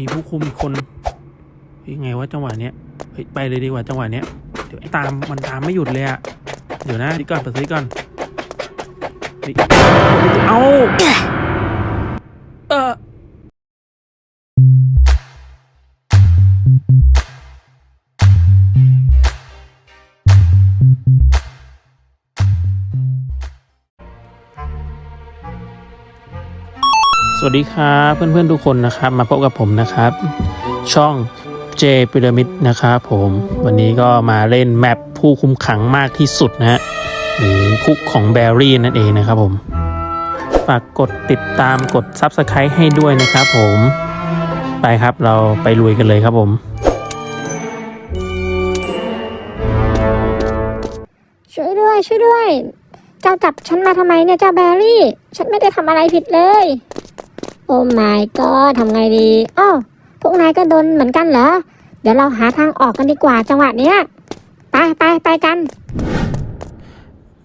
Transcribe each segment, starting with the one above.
มีผู้คุมอีกคนยังไงวะจังหวะเนี้ยเฮ้ยไปเลยดีกว่าจังหวะเนี้ยเดี๋ยวไอ้ตามมันตามไม่หยุดเลยอะเดี๋ยวนะดีก่อนเปิดซิก่อนเฮ้ยเอา สวัสดีครับเพื่อนๆทุกคนนะครับมาพบกับผมนะครับ ช่อง J Pyramid นะครับผมวันนี้ก็มาเล่นแมปผู้คุมขังมากที่สุดนะฮะหรือคุกของแบรี่นั่นเองนะครับผม ฝากกดติดตามกด Subscribe ให้ด้วยนะครับผมไปครับเราไปลุยกันเลยครับผมช่วยด้วยช่วยด้วย เจ้าจับฉันมาทำไมเนี่ยเจ้าแบรี่ ฉันไม่ได้ทำอะไรผิดเลย โอ้ my god ทำไงดีอ้าวพวกนายก็โดนเหมือนกันเหรอ เดี๋ยวเราหาทางออกกันดีกว่าจังหวะเนี้ย ไปไปไปกัน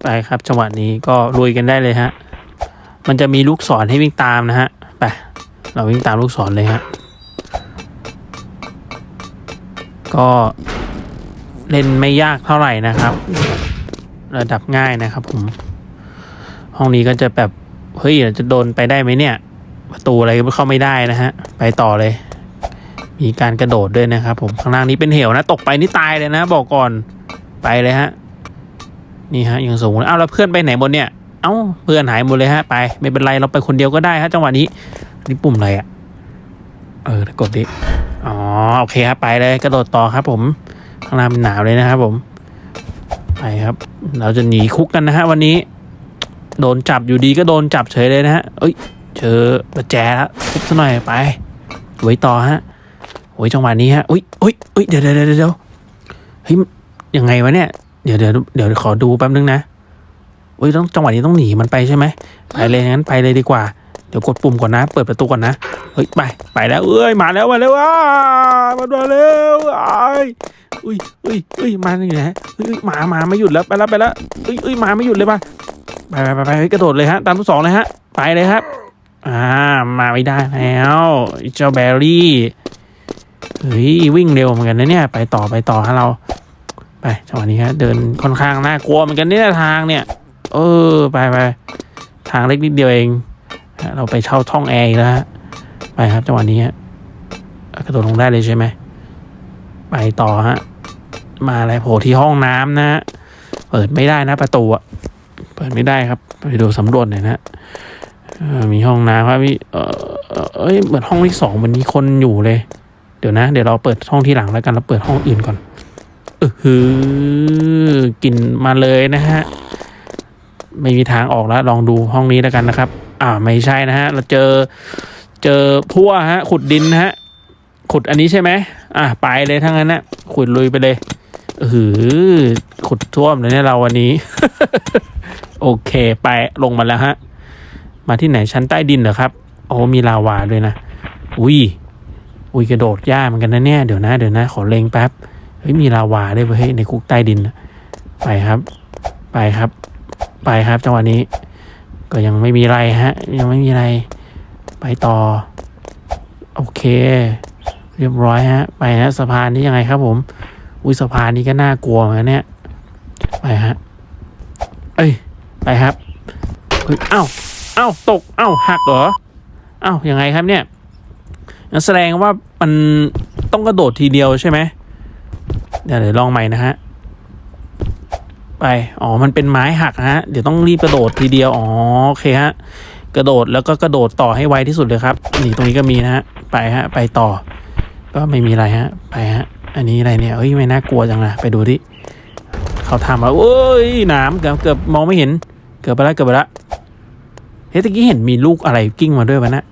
ไปครับ จังหวะนี้ก็ลุยกันได้เลยฮะ มันจะมีลูกศรให้วิ่งตามนะฮะ ไป เราวิ่งตามลูกศรเลยฮะ ก็เล่นไม่ยากเท่าไหร่นะครับ ระดับง่ายนะครับผม ห้องนี้ก็จะแบบ เฮ้ยจะโดนไปได้ไหมเนี่ย ประตูอะไรก็เข้าไม่ได้นะฮะ ไปต่อเลย มีการกระโดดด้วยนะครับผมข้างล่างนี้เป็นเหวนะ ตกไปนี่ตายเลยนะ บอกก่อนไปเลยฮะ นี่ฮะยังสูงเลยอ้าวแล้วเพื่อนไปไหนหมดเนี่ย เอ้าเพื่อนหายหมดเลยฮะ ไปไม่เป็นไรเราไปคนเดียวก็ได้ฮะจังหวะนี้นี่ปุ่มอะไรอะเออกดดิอ๋อโอเคครับไปเลยกระโดดต่อครับ ผมข้างล่างเป็นหนาวเลยนะครับผมไปครับ เราจะหนีคุกกันนะฮะวันนี้ โดนจับอยู่ดีก็โดนจับเฉยเลยนะฮะเอ้ย เจอปะแจแล้วทุบซะหน่อยไปไว้ต่อฮะโอ้ยจังหวะนี้ฮะอุ้ยอุ้ยอุ้ยเดี๋ยวเดี๋ยวเดี๋ยวเฮ้ยยังไงวะเนี่ยเดี๋ยวเดี๋ยวเดี๋ยวขอดูแป๊บนึงนะเฮ้ยต้องจังหวะนี้ต้องหนีมันไปใช่ไหมไปเลยงั้นไปเลยดีกว่า เดี๋ยวกดปุ่มก่อนนะ เปิดประตูก่อนนะเฮ้ยไปไปแล้วเอ้ยมาแล้วมาแล้วว้ามาแล้วอ้ายอุ้ยอุ้ยอุ้ยมาอยู่ไหนเฮ้ยเฮ้ยมามาไม่หยุดแล้วไปแล้วไปแล้วอุ้ยอุ้ยมาไม่หยุดเลยป่ะไปไปไปไปกระโดดเลยฮะตามทุกสองเลยฮะไปเลยครับ อ่า มาไม่ได้แล้วเจ้าแบรี่เฮ้ยวิ่งเร็วเหมือนกันนะเนี่ย ไปต่อไปต่อฮะเรา ไปจังหวะนี้ฮะเดินค่อนข้างน่ากลัวเหมือนกันเนี่ยทางเนี่ย เออ ไปไปทางเล็กนิดเดียวเองเราไปเช่าท่องแอร์แล้วฮะไปครับจังหวะนี้ฮะกระโดดลงได้เลยใช่ไหมไปต่อฮะมาอะไรโผล่ที่ห้องน้ำนะเปิดไม่ได้นะประตูอะเปิดไม่ได้ครับ ไปดูสำรวจหน่อยนะ มีห้องน้ำครับมีเออเอ่อเอ้ยเหมือนห้องที่สองมันมีคนอยู่เลย เดี๋ยวนะ เดี๋ยวเราเปิดห้องที่หลังแล้วกันเราเปิดห้องอื่นก่อนเออฮือกลินมาเลยนะฮะไม่มีทางออกแล้ว ลองดูห้องนี้แล้วกันนะครับ อ่าไม่ใช่นะฮะ เราเจอเจอพั่วฮะ ขุดดินนะฮะ ขุดอันนี้ใช่ไหมอะไปเลยทั้งนั้นนะขุดลุยไปเลยเออหือขุดท่วมเลยเนี่ยเราวันนี้ โอเค ไปลงมาแล้วฮะ มาที่ไหนชั้นใต้ดินเหรอครับ โอ้มีลาวาด้วยนะ อุ้ย อุ้ยกระโดดยากเหมือนกันนะเนี่ย เดี๋ยวนะ เดี๋ยวนะ ขอเล็งแป๊บ เฮ้ย มีลาวาด้วยเว้ยเฮ้ย ในคุกใต้ดิน ไปครับ ไปครับ ไปครับ จังหวะนี้ ก็ยังไม่มีอะไรฮะ ยังไม่มีอะไร ไปต่อ โอเค เรียบร้อยฮะ ไปฮะสะพานนี้ยังไงครับผม อุ้ยสะพานนี้ก็น่ากลัวเหมือนกันเนี่ย ไปฮะ เอ้ย ไปครับเฮ้ยเอ้า เอ้าตก เอ้าหักเหรอ เอ้ายังไงครับเนี่ยแสดงว่ามันต้องกระโดดทีเดียวใช่ไหมเดี๋ยวเดี๋ยวลองใหม่นะฮะ ไป อ๋อ มันเป็นไม้หักฮะ เดี๋ยวต้องรีบกระโดดทีเดียว อ๋อ โอเคฮะ กระโดดแล้วก็กระโดดต่อให้ไวที่สุดเลยครับ นี่ตรงนี้ก็มีนะฮะ ไปฮะ ไปต่อ ก็ไม่มีอะไรฮะ ไปฮะ อันนี้อะไรเนี่ยเฮ้ย ไม่น่ากลัวจังนะ ไปดูดิ เขาทำมาโอ้ยนามเกือบเกือบมองไม่เห็น เกือบไปล้วเกือบไปล้วเฮ้ยตะกี้เห็นมีลูกอะไรกิ้งมาด้วยวะนะ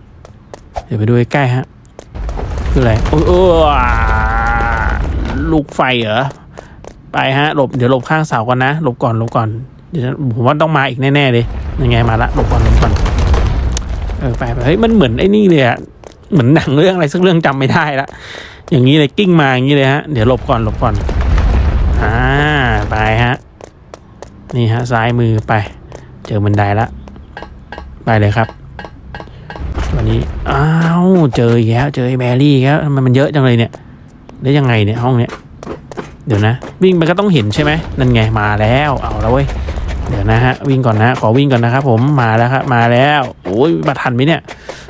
เดี๋ยวไปดูใกล้ฮะคืออะไรโอ้ยเออลูกไฟเหรอไปฮะหลบเดี๋ยวหลบข้างเสาก่อนนะหลบก่อนหลบก่อนเดี๋ยวผมว่าต้องมาอีกแน่ๆเลยยังไงมาละหลบก่อนหลบก่อนเออไปไปเฮ้ยมันเหมือนไอ้นี่เลยอะเหมือนหนังเรื่องอะไรสักเรื่องจำไม่ได้ละอย่างนี้เลยกิ้งมาอย่างนี้เลยฮะเดี๋ยวหลบก่อนหลบก่อนอ่าไปฮะนี่ฮะซ้ายมือไป เจอบันไดละ ไปเลยครับ วันนี้ อ้าว เจออแล้วเจอแบรี่แล้วทำไมมันเยอะจังเลยเนี่ย ได้ยังไงเนี่ยห้องเนี้ยเดี๋ยวนะ วิ่งไปก็ต้องเห็นใช่ไหมนั่นไงมาแล้ว เอาแล้วเว้ย เดี๋ยวนะฮะ วิ่งก่อนนะ ขอวิ่งก่อนนะครับผม มาแล้วครับ มาแล้ว โอ้ยมาทันไหมเนี่ย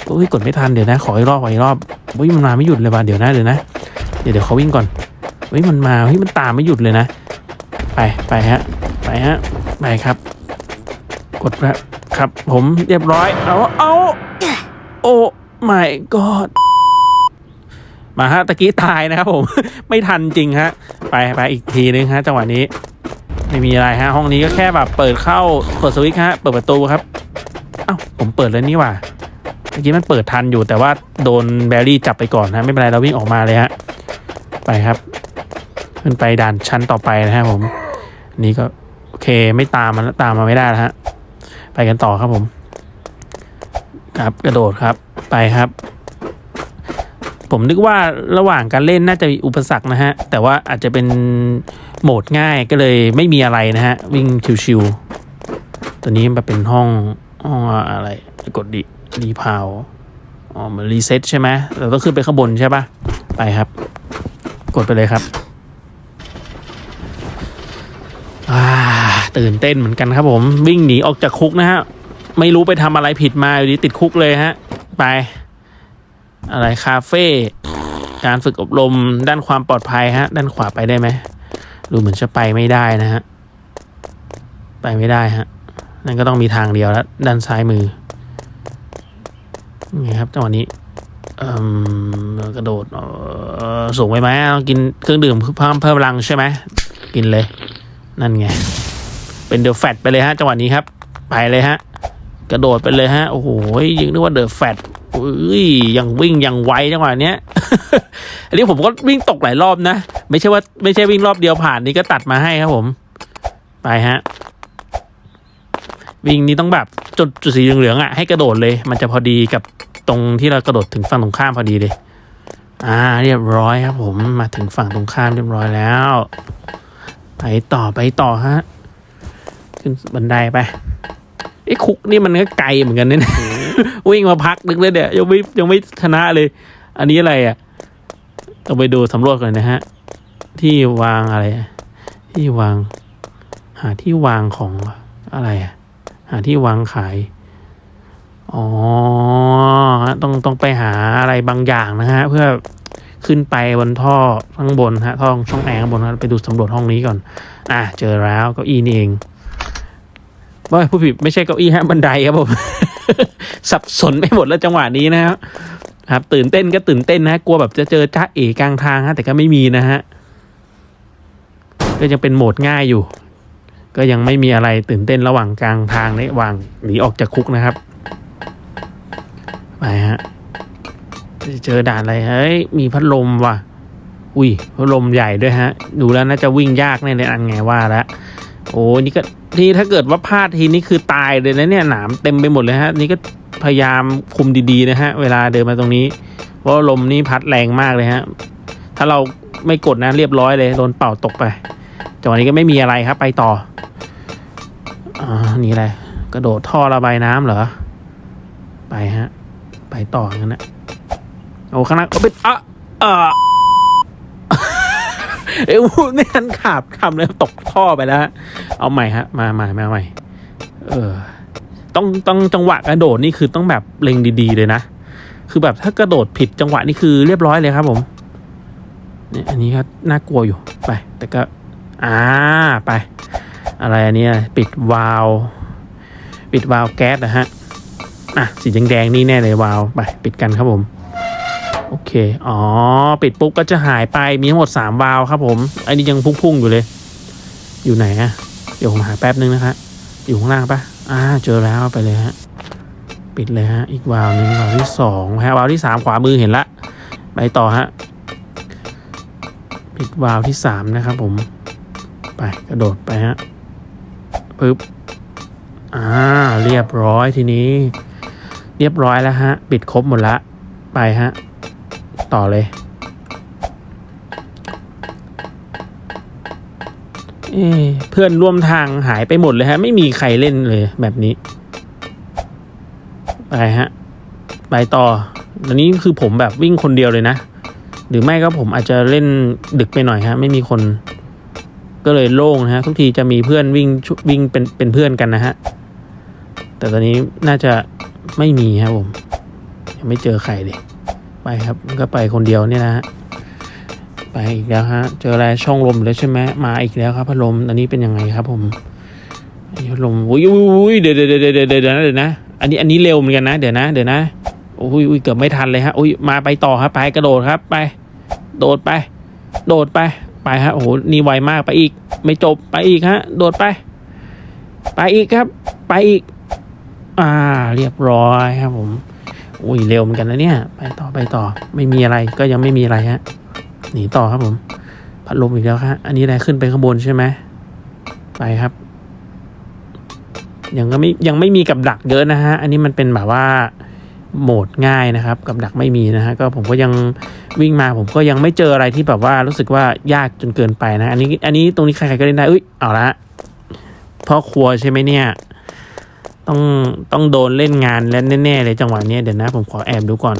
โอ้ยกดไม่ทัน เดี๋ยวนะ ขออีกรอบขออีกรอบโอ้ยมันมาไม่หยุดเลยว่ะ เดี๋ยวนะ เดี๋ยวนะ เดี๋ยวเดี๋ยวเขาวิ่งก่อนเฮ้ยมันมาเฮ้ยมันตามไม่หยุดเลยนะ ไป ไปฮะ ไปฮะ ไปครับ กดแล้ว ครับผมเรียบร้อย เอาเอาโอ้ my god มาฮะตะกี้ตายนะครับผม ไม่ทันจริงฮะ ไปไปอีกทีนึงฮะ จังหวะนี้ ไม่มีอะไรฮะ ห้องนี้ก็แค่แบบเปิดเข้าเปิดสวิตช์ฮะ เปิดประตูครับเอ้าผมเปิดแล้วนี่ว่าเมื่อกี้มันเปิดทันอยู่แต่ว่าโดนแบรี่จับไปก่อนนะ ไม่เป็นไรเราวิ่งออกมาเลยฮะ ไปครับ ขึ้นไปด่านชั้นต่อไปนะฮะผม นี่ก็โอเคไม่ตามมันแล้วตามมาไม่ได้แล้วฮะ ไปกันต่อครับผม ครับกระโดดครับไปครับ ผมนึกว่าระหว่างการเล่นน่าจะมีอุปสรรคนะฮะ แต่ว่าอาจจะเป็นโหมดง่ายก็เลยไม่มีอะไรนะฮะ วิ่งชิวๆตัวนี้มันเป็นห้องห้องอะไร กดดิรีพาวอ๋อเหมือนรีเซ็ตใช่ไหมเราต้องขึ้นไปข้างบนใช่ปะไปครับ กดไปเลยครับอ่า ตื่นเต้นเหมือนกันครับผมวิ่งหนีออกจากคุกนะฮะ ไม่รู้ไปทำอะไรผิดมาอยู่ดีติดคุกเลยฮะ ไป อะไรคาเฟ่การฝึกอบรมด้านความปลอดภัยฮะ ด้านขวาไปได้ไหมดูเหมือนจะไปไม่ได้นะฮะ ไปไม่ได้ฮะ นั่นก็ต้องมีทางเดียวแล้วด้านซ้ายมือนี่ครับจังหวะนี้กระโดดสูงไปไหมต้องกินเครื่องดื่มเพิ่มเพิ่มพลังใช่ไหม กินเลย นั่นไง เป็นเดอะแฟตไปเลยฮะจังหวะนี้ครับไปเลยฮะกระโดดไปเลยฮะโอ้โหยิงนึกว่าเดอะแฟตอุ้ยยังวิ่งยังไวจังหวะเนี้ย อันนี้ผมก็วิ่งตกหลายรอบนะ ไม่ใช่ว่าไม่ใช่วิ่งรอบเดียวผ่านนี่ก็ตัดมาให้ครับผม ไปฮะ วิ่งนี้ต้องแบบจุดจุดสีเหลืองๆอะให้กระโดดเลย มันจะพอดีกับตรงที่เรากระโดดถึงฝั่งตรงข้ามพอดีเลย อ่า เรียบร้อยครับผมมาถึงฝั่งตรงข้ามเรียบร้อยแล้ว ไปต่อไปต่อฮะ ขึ้นบันไดไปไอ้คุกนี่มันก็ไกลเหมือนกันเนี่ยวิ่งมาพักนึกเลยเนี่ยยังไม่ยังไม่ชนะเลย อันนี้อะไรอะต้องไปดูสำรวจก่อนนะฮะ ที่วางอะไรอะที่วาง หาที่วางของอะไรอะ หาที่วางขาย อ๋อ ต้องต้องไปหาอะไรบางอย่างนะฮะ เพื่อขึ้นไปบนท่อข้างบนฮะท่อช่องแอร์ข้างบนฮะไปดูสำรวจห้องนี้ก่อน อะเจอแล้วเก้าอี้นี่เอง ว่าผู้ผิดไม่ใช่เก้าอี้ฮะบันไดครับผมสับสนไปหมดแล้วจังหวะนี้นะครับครับ ตื่นเต้นก็ตื่นเต้นนะกลัวแบบจะเจอจ้าเอกลางทางฮะแต่ก็ไม่มีนะฮะก็ยังเป็นโหมดง่ายอยู่ ก็ยังไม่มีอะไรตื่นเต้นระหว่างกลางทางในระหว่างหนีออกจากคุกนะครับไปฮะจะเจอด่านอะไรเฮ้ยมีพัดลมว่ะ อุ้ยพัดลมใหญ่ด้วยฮะ ดูแล้วน่าจะวิ่งยากแน่เลยอันไงว่าแล้ว โอ้นี่ก็นี่ถ้าเกิดว่าพลาดทีนี้คือตายเลยนะเนี่ยหนามเต็มไปหมดเลยฮะ นี่ก็พยายามคุมดีๆนะฮะ เวลาเดินมาตรงนี้เพราะลมนี่พัดแรงมากเลยฮะ ถ้าเราไม่กดนะเรียบร้อยเลยโดนเป่าตกไปจังหวะนี้ก็ไม่มีอะไรครับ ไปต่ออ่านี่อะไรกระโดดท่อระบายน้ำเหรอ ไปฮะ ไปต่องั้นนะโอ้ข้างหน้าเอาเป็นอะอะ เอ้ยไม่ทันขาบคำเลยตกท่อไปแล้ว เอาใหม่ฮะ มาใหม่มาใหม่เออ ต้องต้องจังหวะกระโดดนี่คือต้องแบบเล็งดีๆเลยนะ คือแบบถ้ากระโดดผิดจังหวะนี่คือเรียบร้อยเลยครับผมเนี่ยอันนี้ก็น่ากลัวอยู่ไป แต่ก็ อ่าไป อะไรอันนี้ปิดวาล์วปิดวาล์วแก๊สนะฮะอะสีแดงๆนี่แน่เลยวาล์วไป ปิดกันครับผม โอเค อ๋อ ปิดปุ๊บก็จะหายไป มีทั้งหมดสามวาล์วครับผม อันนี้ยังพุ่งๆอยู่เลย อยู่ไหนอะเดี๋ยวผมหาแป๊บนึงนะคะอยู่ข้างล่างปะอ่า เจอแล้วไปเลยฮะ ปิดเลยฮะ อีกวาล์วหนึ่งวาล์วที่สองฮะ วาล์วที่สามขวามือเห็นละ ไปต่อฮะ ปิดวาล์วที่สามนะครับผม ไปกระโดดไปฮะ ปึ๊บ อ่า เรียบร้อยทีนี้ เรียบร้อยแล้วฮะ ปิดครบหมดละ ไปฮะ ต่อเลย เพื่อนร่วมทางหายไปหมดเลยฮะ ไม่มีใครเล่นเลยแบบนี้ ไปฮะ ไปต่ออันนี้คือผมแบบวิ่งคนเดียวเลยนะ หรือไม่ก็ผมอาจจะเล่นดึกไปหน่อยฮะ ไม่มีคนก็เลยโล่งนะฮะ ทุกทีจะมีเพื่อนวิ่งวิ่งเป็นเป็นเพื่อนกันนะฮะ แต่ตอนนี้น่าจะไม่มีครับผม ยังไม่เจอใครเลย ไปครับก็ไปคนเดียวเนี่ยนะฮะไปอีกแล้วฮะเจออะไรช่องลมแล้วใช่ไหมมาอีกแล้วครับพัดลมอันนี้เป็นยังไงครับผมพัดลมอุ้ยอุ้ยเดี๋ยวเดี๋ยวเดี๋ยวเดี๋ยวเดี๋ยวเดี๋ยวนะเดี๋ยวนะอันนี้อันนี้เร็วเหมือนกันนะเดี๋ยวนะเดี๋ยวนะอุ้ยอุ้ยเกือบไม่ทันเลยฮะอุ้ยมาไปต่อครับไปกระโดดครับไป โดดไป โดดไปไปฮะโอ้โหนี่ไวมากไปอีก ไม่จบไปอีกฮะ โดดไป ไปอีกครับ ไปอีก อ่า เรียบร้อยครับผม อุ้ยเร็วเหมือนกันนะเนี่ย ไปต่อไปต่อ ไม่มีอะไรก็ยังไม่มีอะไรฮะ หนีต่อครับผม พัดลมอีกแล้วครับอันนี้อะไรขึ้นไปข้างบนใช่ไหมไปครับ ยังก็ไม่ยังไม่มีกับดักเยอะนะฮะ อันนี้มันเป็นแบบว่าโหมดง่ายนะครับ กับดักไม่มีนะฮะ ก็ผมก็ยังวิ่งมาผมก็ยังไม่เจออะไรที่แบบว่ารู้สึกว่ายากจนเกินไปนะ อันนี้ อันนี้ตรงนี้ใครๆก็เล่นได้อุ้ยเอาละพ่อครัวใช่ไหมเนี่ย ต้องต้องโดนเล่นงานแล้วแน่ๆเลยจังหวะนี้เดี๋ยวนะ ผมขอแอบดูก่อน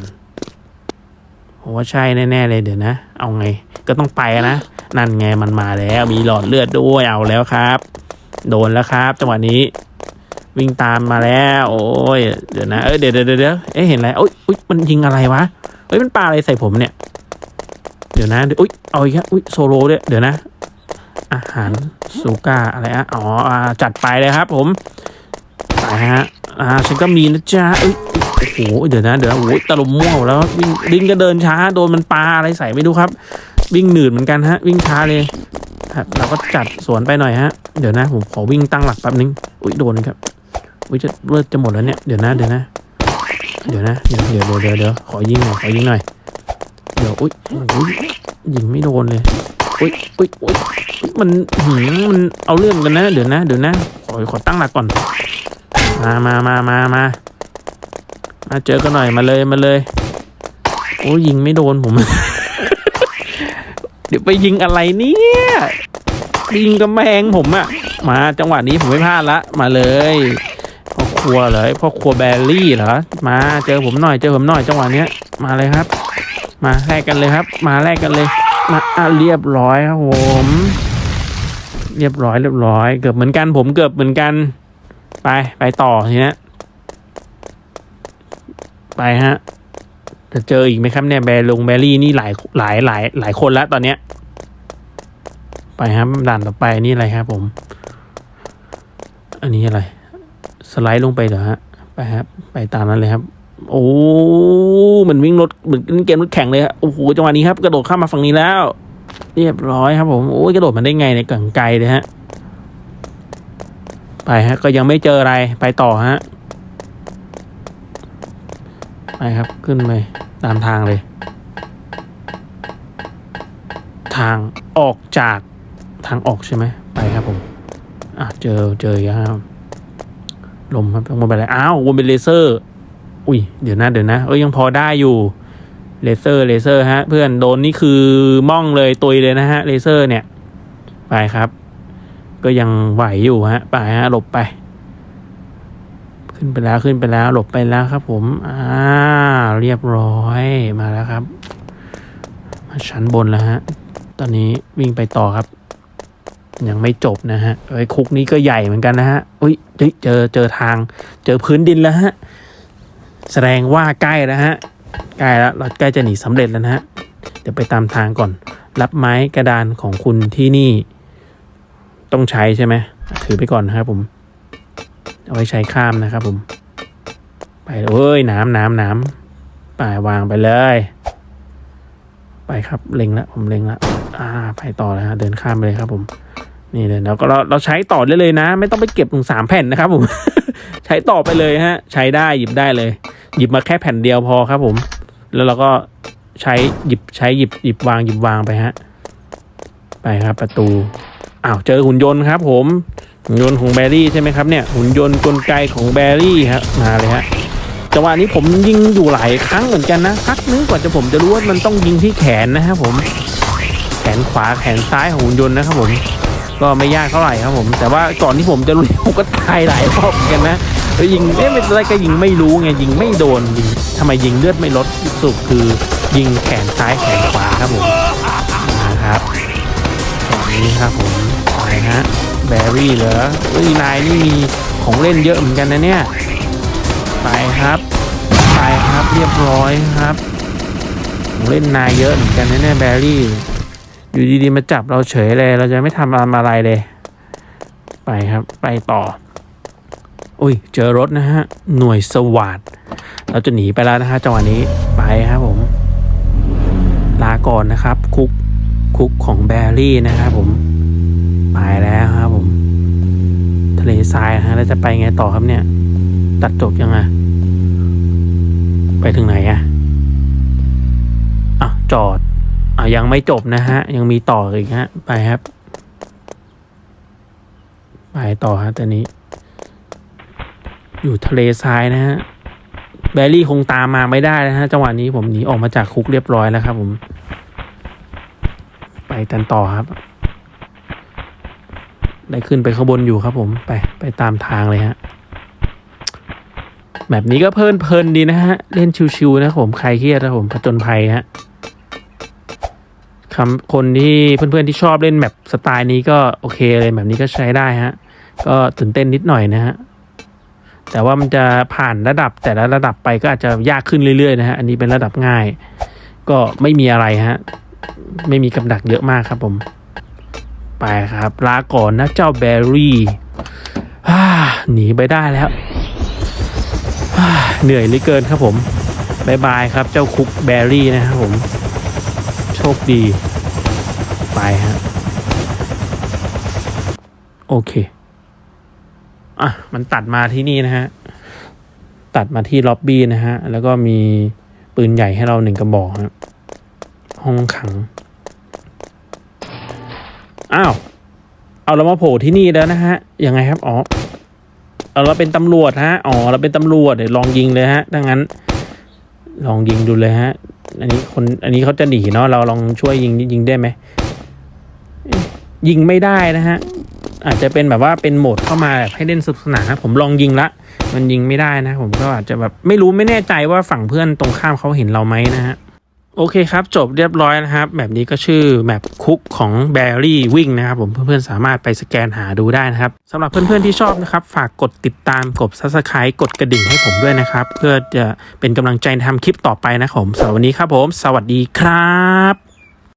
ผมว่าใช่แน่ๆเลยเดี๋ยวนะ เอาไง ก็ต้องไปนะนั่นไงมันมาแล้วมีหลอดเลือดด้วยเอาแล้วครับ โดนแล้วครับ จังหวะนี้ วิ่งตามมาแล้ว โอ้ยเดี๋ยวนะเอ้ยเดี๋ยวเดี๋ยวเดี๋ยวเอ๊ะเห็นอะไรโอ้ยอุ๊ยมันยิงอะไรวะเฮ้ยมันปาอะไรใส่ผมเนี่ย เดี๋ยวนะเดี๋ยวอุ้ยเอาอีกแล้วอุ้ยโซโล่ด้วยเดี๋ยวนะ อาหารซูก้าอะไรอะอ๋อจัดไปเลยครับ ผม ไปฮะอ่าฉันก็มีนะจ๊ะเอ้ยโอ้โหเดี๋ยวนะเดี๋ยวนะโอ้ยตะลุมม่วงแล้ววิ่งลิงก็เดินช้าโดนมันปลาอะไรใส่ไม่รู้ครับ วิ่งหนืดเหมือนกันฮะ วิ่งช้าเลยครับเราก็จัดสวนไปหน่อยฮะเดี๋ยวนะผมขอวิ่งตั้งหลักแป๊บนึงอุ้ยโดนครับอุ้ยจะเลือดจะหมดแล้วเนี่ยเดี๋ยวนะเดี๋ยวนะ เดี๋ยวนะเดี๋ยวเดี๋ยวเดี๋ยวเดี๋ยวขอยิงหน่อยขอยิงหน่อยเดี๋ยวอุ้ยอุ้ยยิงไม่โดนเลย อุ้ยอุ้ยอุ้ยมันหืมมันเอาเรื่องกันนะ เดี๋ยวนะ เดี๋ยวนะขอขอตั้งหลักก่อน มามามามามามาเจอกันหน่อยมาเลยมาเลย โอ้ยิงไม่โดนผม เดี๋ยวไปยิงอะไรเนี่ยยิงกำแพงผมอะมาจังหวะนี้ผมไม่พลาดละ มาเลยพ่อครัวเลยพ่อครัวแบรี่เหรอมาเจอผมหน่อยเจอผมหน่อยจังหวะเนี้ยมาเลยครับ มาแลกกันเลยครับ มาแลกกันเลย มาอะเรียบร้อยครับผม เรียบร้อยเรียบร้อย เกือบเหมือนกันผมเกือบเหมือนกัน ไปไปต่อทีเนี้ยไปฮะ จะเจออีกไหมครับเนี่ยแบร์ลงแบรี่นี่หลายหลายหลายหลายคนแล้วตอนเนี้ย ไปครับด่านต่อไปนี่อะไรครับผม อันนี้อะไร สไลด์ลงไปเหรอฮะ ไปครับ ไปตามนั้นเลยครับ โอ้เหมือนวิ่งรถเหมือนเล่นเกมรถแข่งเลยฮะโอ้โหจังหวะนี้ครับ กระโดดข้ามมาฝั่งนี้แล้ว เรียบร้อยครับ ผมโอ้ยกระโดดมันได้ไงเนี่ยกังไกลเลยฮะ ไปฮะ ก็ยังไม่เจออะไรไปต่อฮะไปครับขึ้นไปตามทางเลย ทางออกจากทางออกใช่ไหมไปครับผมอะเจอเจอแล้วครับลมครับวนไปเลยอ้าววนเป็นเลเซอร์ อุ้ยเดี๋ยวนะเดี๋ยวนะเอ้ยยังพอได้อยู่เลเซอร์เลเซอร์ฮะ เพื่อนโดนนี่คือม่องเลยตุยเลยนะฮะเลเซอร์เนี่ย ไปครับ ก็ยังไหวอยู่ฮะ ไปฮะหลบไป ขึ้นไปแล้วขึ้นไปแล้วหลบไปแล้วครับ ผมอ่าเรียบร้อยมาแล้วครับ มาชั้นบนแล้วฮะ ตอนนี้วิ่งไปต่อครับ ยังไม่จบนะฮะไอ้คุกนี้ก็ใหญ่เหมือนกันนะฮะอุ้ยเฮ้ยเจอเจอทาง เจอพื้นดินแล้วฮะ แสดงว่าใกล้แล้วฮะใกล้แล้วเราใกล้จะหนีสำเร็จแล้วนะฮะเดี๋ยวไปตามทางก่อน รับไม้กระดานของคุณที่นี่ ต้องใช้ใช่ไหมถือไปก่อนนะครับผม เอาไว้ใช้ข้ามนะครับผม ไปเอ้ยน้ำน้ำน้ำไปวางไปเลย ไปครับเล็งละผมเล็งละอ่า ไปต่อเลยฮะเดินข้ามไปเลยครับผม นี่เลยเราก็เราเราใช้ต่อได้เลยนะ ไม่ต้องไปเก็บถึงสามแผ่นนะครับผม ใช้ต่อไปเลยฮะ ใช้ได้หยิบได้เลย หยิบมาแค่แผ่นเดียวพอครับผม แล้วเราก็ใช้หยิบใช้หยิบหยิบวางหยิบวางไปฮะ ไปครับประตูอ้าวเจอหุ่นยนต์ครับ ผมหุ่นยนต์ของแบรี่ใช่ไหมครับเนี่ยหุ่นยนต์กลไกของแบรี่ครับมาเลยฮะจังหวะนี้ผมยิงอยู่หลายครั้งเหมือนกันนะพักนึงกว่าจะผมจะรู้ว่ามันต้องยิงที่แขนนะครับผม แขนขวาแขนซ้ายของหุ่นยนต์นะครับผม ก็ไม่ยากเท่าไหร่ครับผม แต่ว่าก่อนที่ผมจะรู้ผมก็ตายหลายรอบเหมือนกันนะเฮ้ยยิงเอ๊ะเป็นอะไรก็ยิงไม่รู้ไงยิงไม่โดนยิงทำไมยิงเลือดไม่ลดสุดคือยิงแขนซ้ายแขนขวาครับผมนะครับแบบนี้ครับผมไปฮะแบรี่เหรอเฮ้ยนายนี่มีของเล่นเยอะเหมือนกันนะเนี่ยไปครับไปครับเรียบร้อยครับของเล่นนายเยอะเหมือนกันนะเนี่ยแบรี่ อยู่ดีๆมาจับเราเฉยเลย เราจะไม่ทำอะไรเลย ไปครับ ไปต่อ อุ้ย เจอรถนะฮะ หน่วยสวัสดเราจะหนีไปแล้วนะฮะจังหวะนี้ ไปครับผม ลาก่อนนะครับ คุก คุกของแบรี่นะครับผม ไปแล้วครับผม ทะเลทรายนะฮะ แล้วจะไปไงต่อครับเนี่ย ตัดจบยังไง ไปถึงไหนอะอะ จอด อะยังไม่จบนะฮะ ยังมีต่ออีกฮะ ไปครับ ไปต่อฮะตอนนี้ อยู่ทะเลทรายนะฮะ แบรี่คงตามมาไม่ได้นะฮะ จังหวะนี้ผมหนีออกมาจากคุกเรียบร้อยแล้วครับผม ไปกันต่อครับ ได้ขึ้นไปข้างบนอยู่ครับผม ไป ไปตามทางเลยฮะแบบนี้ก็เพลินเพลินดีนะฮะ เล่นชิวๆนะผม ใครเครียดนะผมผจญภัยฮะ คำคนที่เพื่อนๆที่ชอบเล่นแบบสไตล์นี้ก็โอเคเลยแบบนี้ก็ใช้ได้ฮะ ก็ตื่นเต้นนิดหน่อยนะฮะ แต่ว่ามันจะผ่านระดับแต่ละระดับไปก็อาจจะยากขึ้นเรื่อยๆนะฮะ อันนี้เป็นระดับง่าย ก็ไม่มีอะไรฮะ ไม่มีกับดักเยอะมากครับผม ไปครับ ลาก่อนนะเจ้าแบรี่ฮ่าหนีไปได้แล้ว เหนื่อยเหลือเกินครับผมบายบายครับเจ้าคุกแบรี่นะครับผม ชคดี ไปฮะ โอเค อะ มันตัดมาที่นี่นะฮะ ตัดมาที่ล็อบบี้นะฮะ แล้วก็มีปืนใหญ่ให้เราหนึ่งกระบอกฮะห้องขัง อ้าว เอาเรามาโผล่ที่นี่แล้วนะฮะ ยังไงครับ อ๋อ เอาเราเป็นตำรวจฮะ อ๋อ เราเป็นตำรวจ เดี๋ยวลองยิงเลยฮะถ้างั้น ลองยิงดูเลยฮะ อันนี้คนอันนี้เขาจะหนีเนาะเราลองช่วยยิงยิงได้ไหมยิงไม่ได้นะฮะ อาจจะเป็นแบบว่าเป็นโหมดเข้ามาแบบให้เล่นสนุกสนานนะผมลองยิงละ มันยิงไม่ได้นะ ผมก็อาจจะแบบไม่รู้ไม่แน่ใจว่าฝั่งเพื่อนตรงข้ามเขาเห็นเราไหมนะฮะ โอเคครับจบเรียบร้อยนะครับแบบนี้ก็ชื่อแมปคุกของแบรี่วิ่งนะครับผมเพื่อนๆสามารถไปสแกนหาดูได้นะครับสำหรับเพื่อนๆที่ชอบนะครับ ฝากกดติดตามกด s u b สไครต์กดกระดิ่งให้ผมด้วยนะครับ เพื่อจะเป็นกำลังใจทำคลิปต่อไปนะครับผมสำหรับวันนี้ครับผม สวัสดีครับ